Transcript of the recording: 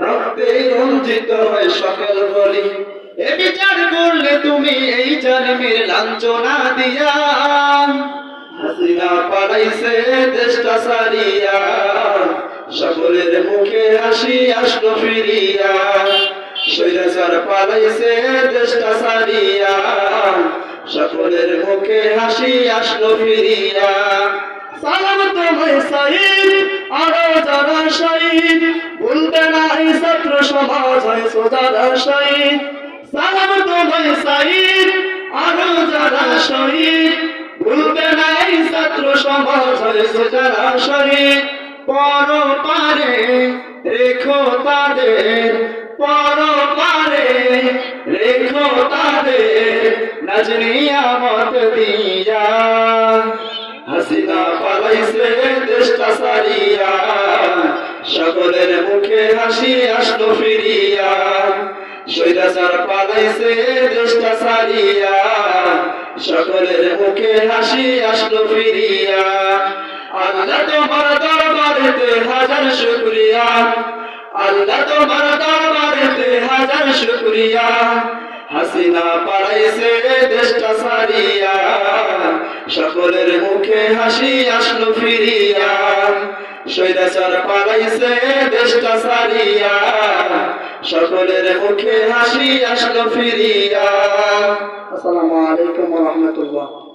রক্তে রঞ্জিত হয় সকল বলি। এ বিচার করলে তুমি এই জন্মের লাঞ্ছনা দিয়া। হাসিনা পালাইছে দেশটা সারিয়া সকলের মুখে হাসি আসলো ফিরিয়া। সৈরাচার পালাইছে দেশটা সারিয়া সকলের মুখে হাসি আসলো ফিরিয়া। সালাম তোমায় সাইদ, আরও সমাজ হয় সোজারা শহীদ আরও যারা শহীদ পর পারে রেখো তাদের পর পারে রেখো তাদের নজরিয়া মত দিয়া হাসিনা পালাইছে সকলের মুখে হাসি আসলো ফিরিয়া। সৈরাচার পালাইছে দেশটা সারিয়া সকলের মুখে হাসি আসলো ফিরিয়া। আল্লাহ তোমার দরবারেতে হাজার শুকরিয়া। আল্লাহ তোমার দরবারেতে হাজার শুকরিয়া। হাসিনা পালাইছে দেশটা সারিয়া সকলের মুখে হাসি আসলো ফিরিয়া। সকলের মুখে হাসি আসলো ফিরিয়া। আসসালামু আলাইকুম রাহমাতুল্লাহ।